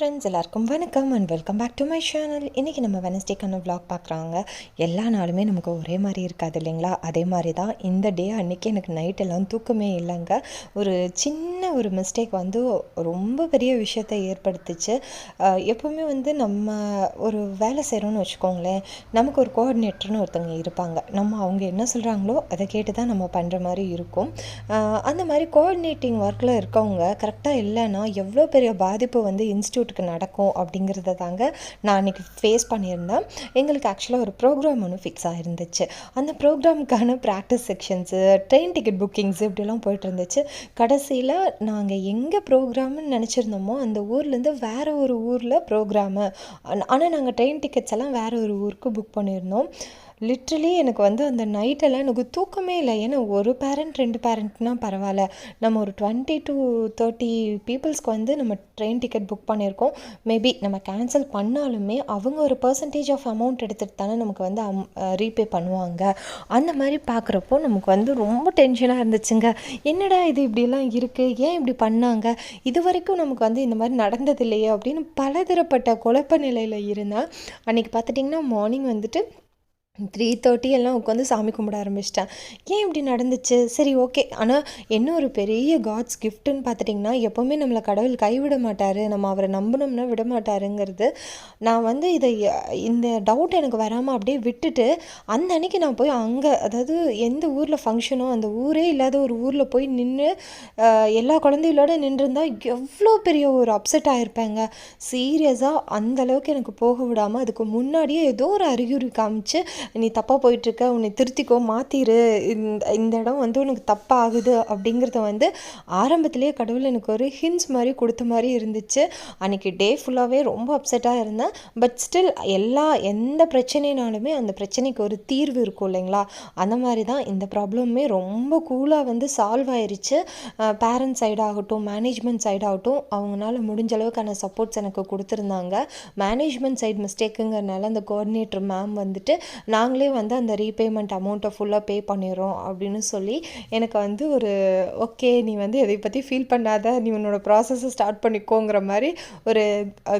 Friends எல்லாருக்கும் வணக்கம் and welcome back to my channel இன்றைக்கி நம்ம வெனஸ்டேக்கான vlog பார்க்குறாங்க. எல்லா நாளுமே நமக்கு ஒரே மாதிரி இருக்காது இல்லைங்களா? அதே மாதிரி தான் இந்த டே அன்றைக்கி எனக்கு நைட்டெல்லாம் தூக்கமே இல்லைங்க. ஒரு சின்ன ஒரு மிஸ்டேக் வந்து ரொம்ப பெரிய விஷயத்தை ஏற்படுத்துச்சு. எப்போவுமே வந்து நம்ம ஒரு வேலை செய்கிறோன்னு வச்சுக்கோங்களேன் நமக்கு ஒரு கோஆர்டினேட்டர்னு ஒருத்தவங்க இருப்பாங்க. நம்ம அவங்க என்ன சொல்கிறாங்களோ அதை கேட்டு தான் நம்ம பண்ணுற மாதிரி இருக்கும். அந்த மாதிரி கோஆர்டினேட்டிங் ஒர்க்கில் இருக்கவங்க கரெக்டாக இல்லைன்னா எவ்வளோ பெரிய பாதிப்பு வந்து இன்ஸ்டியூட் இன்ஸ்டியூட்டுக்கு நடக்கும் அப்படிங்கிறத தாங்க நான் அன்றைக்கி ஃபேஸ் பண்ணியிருந்தேன். எங்களுக்கு ஆக்சுவலாக ஒரு ப்ரோக்ராம் ஒன்று ஃபிக்ஸ் ஆகிருந்துச்சு அந்த ப்ரோக்ராமுக்கான practice sections train ticket bookings இப்படிலாம் போயிட்டு இருந்துச்சு கடைசியில் நாங்கள் எங்கே ப்ரோக்ராம்னு நினச்சிருந்தோமோ அந்த ஊர்லேருந்து வேறு ஒரு ஊரில் ப்ரோக்ராமு ஆனால் நாங்கள் ட்ரெயின் டிக்கெட்ஸ் எல்லாம் வேறு ஒரு ஊருக்கு புக் பண்ணியிருந்தோம். லிட்ரலி எனக்கு வந்து அந்த நைட்டெல்லாம் எனக்கு தூக்கமே இல்லை. ஏன்னா ஒரு பேரண்ட் ரெண்டு பேரண்ட்னா பரவாயில்ல. நம்ம ஒரு டுவெண்ட்டி டு தேர்ட்டி பீப்புள்ஸ்க்கு வந்து நம்ம ட்ரெயின் டிக்கெட் புக் பண்ணியிருக்கோம். மேபி நம்ம கேன்சல் பண்ணாலுமே அவங்க ஒரு பர்சன்டேஜ் ஆஃப் அமௌண்ட் எடுத்துகிட்டு தானே நமக்கு வந்து அம் ரீபே பண்ணுவாங்க. அந்த மாதிரி பார்க்குறப்போ நமக்கு வந்து ரொம்ப டென்ஷனாக இருந்துச்சுங்க. என்னடா இது இப்படிலாம் இருக்குது ஏன் இப்படி பண்ணாங்க? இது வரைக்கும் நமக்கு வந்து இந்த மாதிரி நடந்தது இல்லையே அப்படின்னு பலதரப்பட்ட குழப்ப நிலையில் இருந்தேன் அன்றைக்கி பார்த்துட்டிங்கன்னா மார்னிங் வந்துட்டு த்ரீ தேர்ட்டி எல்லாம் உட்காந்து சாமி கும்பிட ஆரம்பிச்சிட்டேன். ஏன் இப்படி நடந்துச்சு? சரி ஓகே. ஆனால் என்ன ஒரு பெரிய காட்ஸ் கிஃப்ட்டுன்னு பார்த்துட்டிங்கன்னா எப்போவுமே நம்மளை கடவுள் கைவிட மாட்டார். நம்ம அவரை நம்பணும்னா விட மாட்டாருங்கிறது. நான் வந்து இதை இந்த டவுட் எனக்கு வராமல் அப்படியே விட்டுட்டு அந்த அன்னைக்கு நான் போய் அங்கே அதாவது எந்த ஊரில் ஃபங்க்ஷனோ அந்த ஊரே இல்லாத ஒரு ஊரில் போய் நின்று எல்லா குழந்தைகளோட நின்றுருந்தா எவ்வளோ பெரிய ஒரு அப்செட் ஆகிருப்பேங்க சீரியஸாக அந்த அளவுக்கு எனக்கு போக விடாமல் அதுக்கு முன்னாடியே ஏதோ ஒரு அறிகுறி காமிச்சு நீ தப்பாக போயிட்டுருக்க உன்னை திருத்திக்கோ மாற்றிரு இந்த இந்த இடம் வந்து உனக்கு தப்பாகுது அப்படிங்கிறத வந்து ஆரம்பத்திலேயே கடவுள் எனக்கு ஒரு ஹின்ஸ் மாதிரி கொடுத்த மாதிரி இருந்துச்சு. அன்றைக்கி டே ஃபுல்லாகவே ரொம்ப அப்செட்டாக இருந்தேன். பட் ஸ்டில் எல்லா எந்த பிரச்சனைனாலுமே அந்த பிரச்சனைக்கு ஒரு தீர்வு இருக்கும் இல்லைங்களா? அந்த மாதிரி தான் இந்த ப்ராப்ளமுமே ரொம்ப கூலாக வந்து சால்வ் ஆயிடுச்சு பேரண்ட்ஸ் சைடாகட்டும் மேனேஜ்மெண்ட் சைடாகட்டும் அவங்களால முடிஞ்ச அளவுக்கான சப்போர்ட்ஸ் எனக்கு கொடுத்துருந்தாங்க. மேனேஜ்மெண்ட் சைடு மிஸ்டேக்குங்கிறனால அந்த கோஆர்டினேட்டர் மேம் வந்துட்டு நாங்களே வந்து அந்த ரீபேமெண்ட் அமௌண்ட்டை ஃபுல்லாக பே பண்ணிடுறோம் அப்படின்னு சொல்லி எனக்கு வந்து ஒரு ஓகே நீ வந்து எதை பற்றி ஃபீல் பண்ணாத நீ உன்னோட ப்ராசஸை ஸ்டார்ட் பண்ணிக்கோங்கிற மாதிரி ஒரு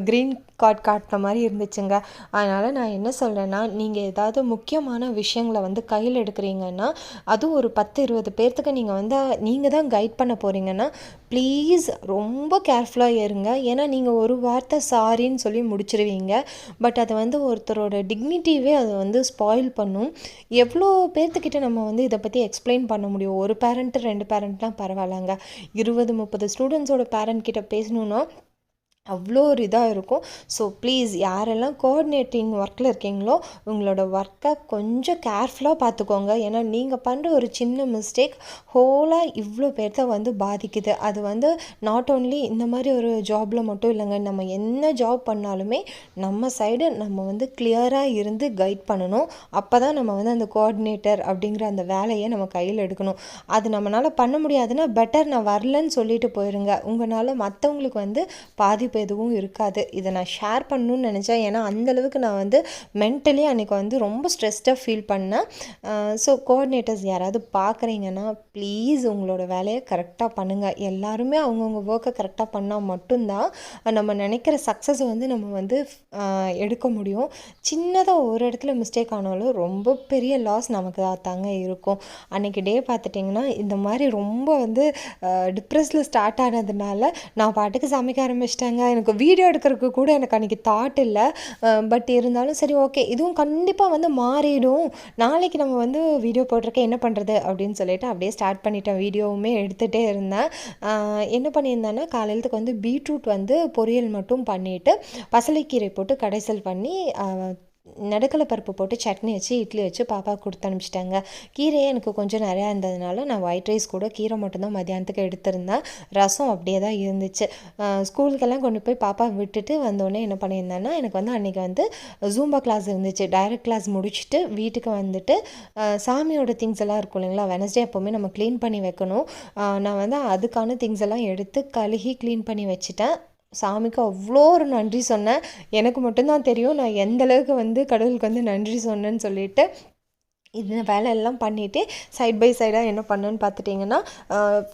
க்ரீன் கார்டு காட்டின மாதிரி இருந்துச்சுங்க. அதனால் நான் என்ன சொல்கிறேன்னா நீங்கள் ஏதாவது முக்கியமான விஷயங்களை வந்து கையில் எடுக்கிறீங்கன்னா அதுவும் ஒரு பத்து இருபது பேர்த்துக்கு நீங்கள் வந்து நீங்கள் தான் கைட் பண்ண போகிறீங்கன்னா ப்ளீஸ் ரொம்ப கேர்ஃபுல்லாக இருங்க. ஏன்னா நீங்கள் ஒரு வார்த்தை சாரின்னு சொல்லி முடிச்சிருவீங்க. பட் அது வந்து ஒருத்தரோட டிக்னிட்டிவே அது வந்து ஸ்பாயில் பண்ணும். எவ்வளோ பேர்த்துக்கிட்ட நம்ம வந்து இதை பற்றி எக்ஸ்பிளைன் பண்ண முடியும்? ஒரு பேரண்ட்டு ரெண்டு பேரண்ட்லாம் பரவாயில்லங்க. இருபது முப்பது ஸ்டூடெண்ட்ஸோட பேரண்ட் கிட்ட பேசணுன்னா அவ்வளோ ஒரு இதாக இருக்கும். ஸோ ப்ளீஸ் யாரெல்லாம் கோஆர்டினேட்டிங் ஒர்க்கில் இருக்கீங்களோ உங்களோட ஒர்க்கை கொஞ்சம் கேர்ஃபுல்லாக பார்த்துக்கோங்க ஏன்னா நீங்கள் பண்ணுற ஒரு சின்ன மிஸ்டேக் ஹோலாக இவ்வளோ பேர்த்த வந்து பாதிக்குது. அது வந்து நாட் ஓன்லி இந்த மாதிரி ஒரு ஜாபில் மட்டும் இல்லைங்க நம்ம என்ன ஜாப் பண்ணாலுமே நம்ம சைடு நம்ம வந்து கிளியராக இருந்து கைட் பண்ணணும். அப்போ தான் நம்ம வந்து அந்த கோஆர்டினேட்டர் அப்படிங்கிற அந்த வேலையை நம்ம கையில் எடுக்கணும். அது நம்மளால் பண்ண முடியாதுன்னா பெட்டர் நான் வரலன்னு சொல்லிட்டு போயிருங்க. உங்களால் மற்றவங்களுக்கு வந்து பாதி பாதிப்பு எதுவும் இருக்காது. இதை நான் ஷேர் பண்ணணும்னு நினச்சேன். ஏன்னா அந்தளவுக்கு நான் வந்து மென்டலி அன்றைக்கி வந்து ரொம்ப ஸ்ட்ரெஸ்டாக ஃபீல் பண்ணேன். ஸோ கோஆர்டினேட்டர்ஸ் யாராவது பார்க்குறீங்கன்னா ப்ளீஸ் உங்களோட வேலையை கரெக்டாக பண்ணுங்கள் எல்லாருமே அவங்கவுங்க ஒர்க்கை கரெக்டாக பண்ணால் மட்டும்தான் நம்ம நினைக்கிற சக்ஸஸை வந்து நம்ம வந்து எடுக்க முடியும். சின்னதாக ஒரு இடத்துல மிஸ்டேக் ஆனாலும் ரொம்ப பெரிய லாஸ் நமக்கு தாங்க இருக்கும். அன்றைக்கி டே பார்த்துட்டிங்கன்னா இந்த மாதிரி ரொம்ப வந்து டிப்ரெஸில் ஸ்டார்ட் ஆனதுனால நான் பாட்டுக்கு சமைக்க ஆரம்பிச்சிட்டேங்க. எனக்கு வீடியோ எடுக்கிறதுக்கு கூட எனக்கு அன்றைக்கி தாட் இல்லை. பட் இருந்தாலும் சரி ஓகே இதுவும் கண்டிப்பாக வந்து மாறிடும். நாளைக்கு நம்ம வந்து வீடியோ போட்டிருக்க என்ன பண்ணுறது அப்படின்னு சொல்லிட்டு அப்படியே ஸ்டார்ட் பண்ணிட்டேன். வீடியோவுமே எடுத்துகிட்டே இருந்தேன். என்ன பண்ணியிருந்தேன்னா காலையிலத்துக்கு வந்து பீட்ரூட் வந்து பொரியல் மட்டும் பண்ணிவிட்டு பசலைக்கீரை போட்டு கடைசல் பண்ணி நடுக்கலை பருப்பு போட்டு சட்னி வச்சு இட்லி வச்சு பாப்பா கொடுத்து அனுப்பிச்சிட்டாங்க. கீரையே எனக்கு கொஞ்சம் நிறையா இருந்ததுனால நான் ஒயிட் ரைஸ் கூட கீரை மட்டும்தான் மதியானத்துக்கு எடுத்திருந்தேன். ரசம் அப்படியே தான் இருந்துச்சு. ஸ்கூலுக்கெல்லாம் கொண்டு போய் பாப்பா விட்டுட்டு வந்தோடனே என்ன பண்ணியிருந்தேன்னா எனக்கு வந்து அன்றைக்கி வந்து ஜூம்பா கிளாஸ் இருந்துச்சு. டைரக்ட் கிளாஸ் முடிச்சுட்டு வீட்டுக்கு வந்துட்டு சாமியோட திங்ஸ் எல்லாம் இருக்கும் இல்லைங்களா? வெனஸ்டே எப்போவுமே நம்ம க்ளீன் பண்ணி வைக்கணும். நான் வந்து அதுக்கான திங்ஸ் எல்லாம் எடுத்து கழுகி க்ளீன் பண்ணி வச்சுட்டேன். சாமிக்கு அவ்வளோ ஒரு நன்றி சொன்னேன். எனக்கு மட்டும்தான் தெரியும். நான் எந்த அளவுக்கு வந்து கடவுளுக்கு வந்து நன்றி சொன்னேன்னு சொல்லிட்டு இந்த வேலையெல்லாம் பண்ணிவிட்டு சைட் பை சைடாக என்ன பண்ணுன்னு பார்த்துட்டிங்கன்னா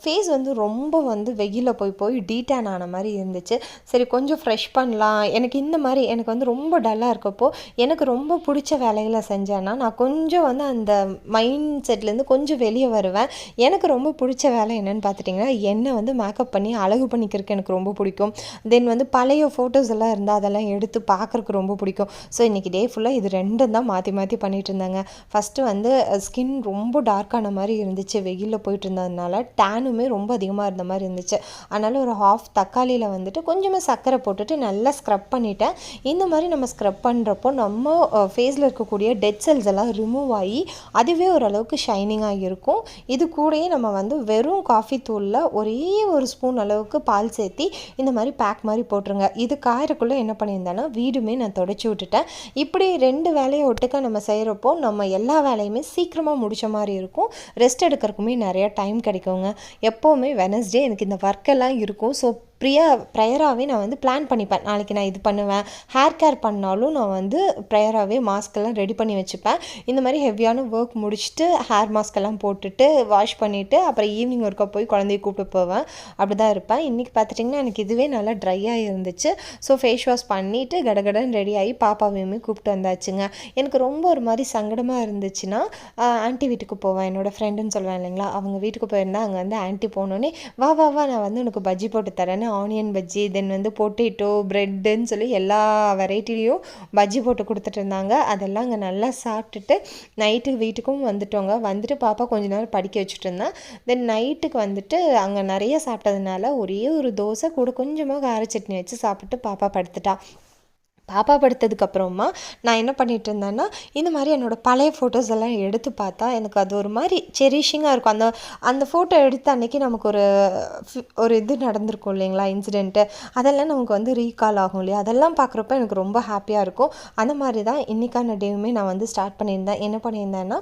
ஃபேஸ் வந்து ரொம்ப வந்து வெயிலில் போய் போய் டீட்டேன் ஆன மாதிரி இருந்துச்சு. சரி கொஞ்சம் ஃப்ரெஷ் பண்ணலாம். எனக்கு இந்த மாதிரி எனக்கு வந்து ரொம்ப டல்லாக இருக்கப்போ எனக்கு ரொம்ப பிடிச்ச வேலைகளை செஞ்சேன்னா நான் கொஞ்சம் வந்து அந்த மைண்ட் செட்லேருந்து கொஞ்சம் வெளியே வருவேன். எனக்கு ரொம்ப பிடிச்ச வேலை என்னென்னு பார்த்துட்டிங்கன்னா என்னை வந்து மேக்கப் பண்ணி அழகு பண்ணிக்கிறதுக்கு எனக்கு ரொம்ப பிடிக்கும். தென் வந்து பழைய ஃபோட்டோஸ் எல்லாம் இருந்தால் அதெல்லாம் எடுத்து பார்க்குறக்கு ரொம்ப பிடிக்கும். ஸோ இன்றைக்கி டே ஃபுல்லாக இது ரெண்டும் தான் மாற்றி மாற்றி பண்ணிகிட்டு இருந்தாங்க. ஃபஸ்ட்டு வந்து ஸ்கின் ரொம்ப டார்க்கான மாதிரி இருந்துச்சு. வெயிலில் போயிட்டு இருந்ததுனால டேனுமே ரொம்ப அதிகமாக இருந்த மாதிரி இருந்துச்சு. அதனால் ஒரு ஹாஃப் தக்காளியில் வந்துட்டு கொஞ்சமாக சர்க்கரை போட்டுட்டு நல்லா ஸ்க்ரப் பண்ணிட்டேன். இந்த மாதிரி நம்ம ஸ்க்ரப் பண்ணுறப்போ நம்ம ஃபேஸில் இருக்கக்கூடிய டெட் செல்ஸ் எல்லாம் ரிமூவ் ஆகி அதுவே ஓரளவுக்கு ஷைனிங்காக இருக்கும் இது கூடயே நம்ம வந்து வெறும் காஃபி தூளில் ஒரே ஒரு ஸ்பூன் அளவுக்கு பால் சேர்த்தி இந்த மாதிரி பேக் மாதிரி போட்டுருங்க. இது காயறக்குள்ளே என்ன பண்ணியிருந்தேன்னா வீடுமே நான் தொடச்சி விட்டுட்டேன். இப்படி ரெண்டு வேலையை ஒட்டுக்க நம்ம செய்கிறப்போ நம்ம எல்லா வேலையும் சீக்கிரமாக முடித்த மாதிரி இருக்கும். ரெஸ்ட் எடுக்கிறதுக்குமே நிறையா டைம் கிடைக்குங்க. எப்போவுமே வெனஸ்டே எனக்கு இந்த ஒர்க்கெல்லாம் இருக்கும். ஸோ ப்ரியா ப்ரையராகவே நான் வந்து பிளான் பண்ணிப்பேன். நாளைக்கு நான் இது பண்ணுவேன். ஹேர் கேர் பண்ணாலும் நான் வந்து ப்ரையராகவே மாஸ்க்கெல்லாம் ரெடி பண்ணி வச்சுப்பேன். இந்த மாதிரி ஹெவியான ஒர்க் முடிச்சுட்டு ஹேர் மாஸ்க்கெல்லாம் போட்டுட்டு வாஷ் பண்ணிவிட்டு அப்புறம் ஈவினிங் ஒர்க்காக போய் குழந்தைய கூப்பிட்டு போவேன். அப்படி தான் இருப்பேன். இன்றைக்கி பார்த்துட்டிங்கன்னா எனக்கு இதுவே நல்லா ட்ரையாக இருந்துச்சு. ஸோ ஃபேஸ் வாஷ் பண்ணிவிட்டு கடகடன் ரெடி ஆகி பாப்பாவையுமே கூப்பிட்டு வந்தாச்சுங்க. எனக்கு ரொம்ப ஒரு மாதிரி சங்கடமாக இருந்துச்சுன்னா ஆன்ட்டி வீட்டுக்கு போவேன். என்னோடய ஃப்ரெண்டுன்னு சொல்லுவேன் இல்லைங்களா? அவங்க வீட்டுக்கு போயிருந்தா அங்கே வந்து ஆன்ட்டி போனோன்னே வா வா வா நான் வந்து உனக்கு பஜ்ஜி போட்டு தரேன்னு ஆனியன் பஜ்ஜி தென் வந்து பொட்டேட்டோ ப்ரெட்டுன்னு சொல்லி எல்லா வெரைட்டிலையும் பஜ்ஜி போட்டு கொடுத்துட்டு இருந்தாங்க. அதெல்லாம் அங்கே நல்லா சாப்பிட்டுட்டு நைட்டுக்கு வீட்டுக்கும் வந்துட்டோங்க. வந்துட்டு பாப்பா கொஞ்ச நேரம் படிக்க வச்சுட்டு இருந்தேன் தென் நைட்டுக்கு வந்துட்டு அங்கே நிறைய சாப்பிட்டதுனால ஒரே ஒரு தோசை கூட கொஞ்சமாக கார சட்னி வச்சு சாப்பிட்டு பாப்பா படுத்துட்டா. பாப்பா படுத்ததுக்கப்புறமா நான் என்ன பண்ணிகிட்டு இருந்தேன்னா இந்த மாதிரி என்னோடய பழைய ஃபோட்டோஸ் எல்லாம் எடுத்து பார்த்தா எனக்கு அது ஒரு மாதிரி செரிஷிங்காக இருக்கும். அந்த அந்த ஃபோட்டோ எடுத்த அன்றைக்கி நமக்கு ஒரு ஒரு இது நடந்திருக்கும் இல்லைங்களா இன்சிடெண்ட்டு அதெல்லாம் நமக்கு வந்து ரீகால் ஆகும் இல்லையா? அதெல்லாம் பார்க்குறப்ப எனக்கு ரொம்ப ஹாப்பியாக இருக்கும். அந்த மாதிரி தான் இன்றைக்கான டேவுமே நான் வந்து ஸ்டார்ட் பண்ணியிருந்தேன். என்ன பண்ணியிருந்தேன்னா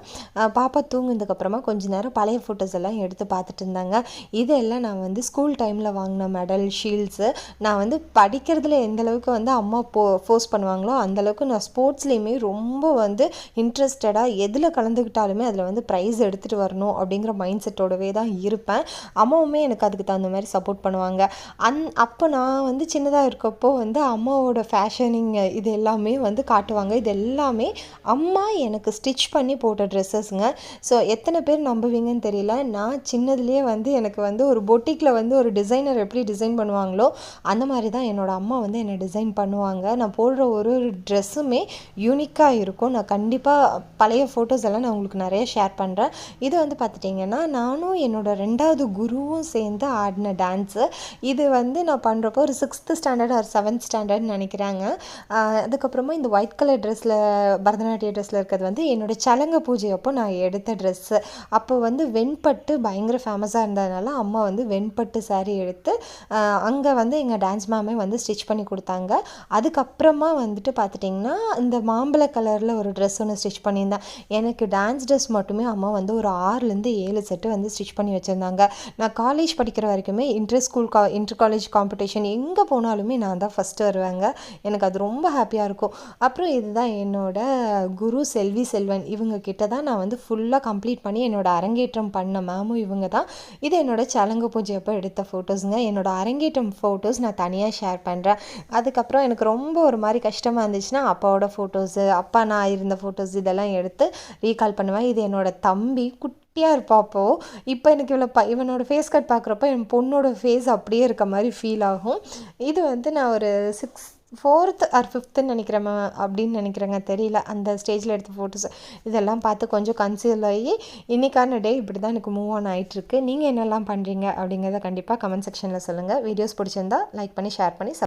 பாப்பா தூங்கினதுக்கப்புறமா கொஞ்ச நேரம் பழைய ஃபோட்டோஸ் எல்லாம் எடுத்து பார்த்துட்டு இருந்தாங்க இதெல்லாம் நான் வந்து ஸ்கூல் டைமில் வாங்கின மெடல் ஷீல்ட்ஸு நான் வந்து படிக்கிறதுல எந்தளவுக்கு வந்து அம்மா போ எக்ஸ்போஸ் பண்ணுவாங்களோ அந்தளவுக்கு நான் ஸ்போர்ட்ஸ்லேயுமே ரொம்ப வந்து இன்ட்ரெஸ்டடாக எதில் கலந்துக்கிட்டாலுமே அதில் வந்து ப்ரைஸ் எடுத்துகிட்டு வரணும் அப்படிங்கிற மைண்ட் செட்டோடவே தான் இருப்பேன். அம்மாவுமே எனக்கு அதுக்கு தகுந்த மாதிரி சப்போர்ட் பண்ணுவாங்க. அந் அப்போ நான் வந்து சின்னதாக இருக்கப்போ வந்து அம்மாவோட ஃபேஷனிங் இது எல்லாமே வந்து காட்டுவாங்க. இது எல்லாமே அம்மா எனக்கு ஸ்டிச் பண்ணி போட்ட ட்ரெஸ்ஸஸ்ங்க ஸோ எத்தனை பேர் நம்புவீங்கன்னு தெரியல. நான் சின்னதுலேயே வந்து எனக்கு வந்து ஒரு பொட்டிக்கில் வந்து ஒரு டிசைனர் எப்படி டிசைன் பண்ணுவாங்களோ அந்த மாதிரி தான் என்னோடய அம்மா வந்து என்னை டிசைன் பண்ணுவாங்க. நான் போடுற ஒரு ஒரு ட்ரெஸ்ஸுமே யூனிக்காக இருக்கும். நான் கண்டிப்பாக பழைய ஃபோட்டோஸ் எல்லாம் நான் உங்களுக்கு நிறைய ஷேர் பண்ணுறேன் இது வந்து பார்த்துட்டிங்கன்னா நானும் என்னோடய ரெண்டாவது குருவும் சேர்ந்து ஆடின டான்ஸு இது வந்து நான் பண்ணுறப்போ ஒரு சிக்ஸ்த்து ஸ்டாண்டர்ட் ஆர் செவன்த் ஸ்டாண்டர்ட்னு நினைக்கிறாங்க. அதுக்கப்புறமா இந்த ஒயிட் கலர் ட்ரெஸ்ஸில் பரதநாட்டிய ட்ரெஸ்ஸில் இருக்கிறது வந்து என்னோடய சலங்க பூஜை அப்போ நான் எடுத்த ட்ரெஸ்ஸு அப்போ வந்து வெண்பட்டு பயங்கர ஃபேமஸாக இருந்ததுனால அம்மா வந்து வெண்பட்டு சாரீ எடுத்து அங்கே வந்து எங்கள் டான்ஸ் மேமே வந்து ஸ்டிச் பண்ணி கொடுத்தாங்க. அதுக்கப்புறம் அப்புறமா வந்துட்டு பார்த்துட்டிங்கன்னா இந்த மாம்பழ கலரில் ஒரு ட்ரெஸ் ஒன்று ஸ்டிச் பண்ணியிருந்தேன். எனக்கு டான்ஸ் ட்ரெஸ் மட்டுமே அம்மா வந்து ஒரு ஆறுலேருந்து ஏழு செட்டு வந்து ஸ்டிச் பண்ணி வச்சுருந்தாங்க. நான் காலேஜ் படிக்கிற வரைக்குமே இன்டர் ஸ்கூல் கா இன்டர் காலேஜ் காம்படிஷன் எங்கே போனாலுமே நான் தான் ஃபஸ்ட்டு வருவேங்க. எனக்கு அது ரொம்ப ஹாப்பியாக இருக்கும். அப்புறம் இதுதான் என்னோட குரு செல்வி செல்வன். இவங்க கிட்ட தான் நான் வந்து ஃபுல்லாக கம்ப்ளீட் பண்ணி என்னோடய அரங்கேற்றம் பண்ண மேமும் இவங்க தான். இது என்னோடய சலங்க பூஜை அப்போ எடுத்த ஃபோட்டோஸுங்க என்னோடய அரங்கேற்றம் ஃபோட்டோஸ் நான் தனியாக ஷேர் பண்ணுறேன் அதுக்கப்புறம் எனக்கு ரொம்ப ஒரு மாதிரி கஷ்டமாக இருந்துச்சுன்னா அப்பாவோட ஃபோட்டோஸு அப்பா நான் இருந்த ஃபோட்டோஸ் இதெல்லாம் எடுத்து ரீகால் பண்ணுவேன். இது என்னோடய தம்பி குட்டியாக இருப்பாப்போ இப்போ எனக்கு இவ்வளோ ப இவனோட ஃபேஸ் கட் பார்க்குறப்ப என் பொண்ணோட ஃபேஸ் அப்படியே இருக்க மாதிரி ஃபீல் ஆகும். இது வந்து நான் ஒரு சிக்ஸ் ஃபோர்த் ஆர் ஃபிஃப்த்துன்னு நினைக்கிறேன் அப்படின்னு நினைக்கிறேங்க. தெரியல. அந்த ஸ்டேஜில் எடுத்த ஃபோட்டோஸ் இதெல்லாம் பார்த்து கொஞ்சம் கன்சியூல் ஆகி இன்றைக்கான டே இப்படி தான் எனக்கு மூவ் ஆன் ஆகிட்டுருக்கு நீங்கள் என்னெல்லாம் பண்ணுறீங்க அப்படிங்கிறத கண்டிப்பாக கமெண்ட் செக்ஷனில் சொல்லுங்கள் வீடியோஸ் பிடிச்சிருந்தா லைக் பண்ணி ஷேர் பண்ணி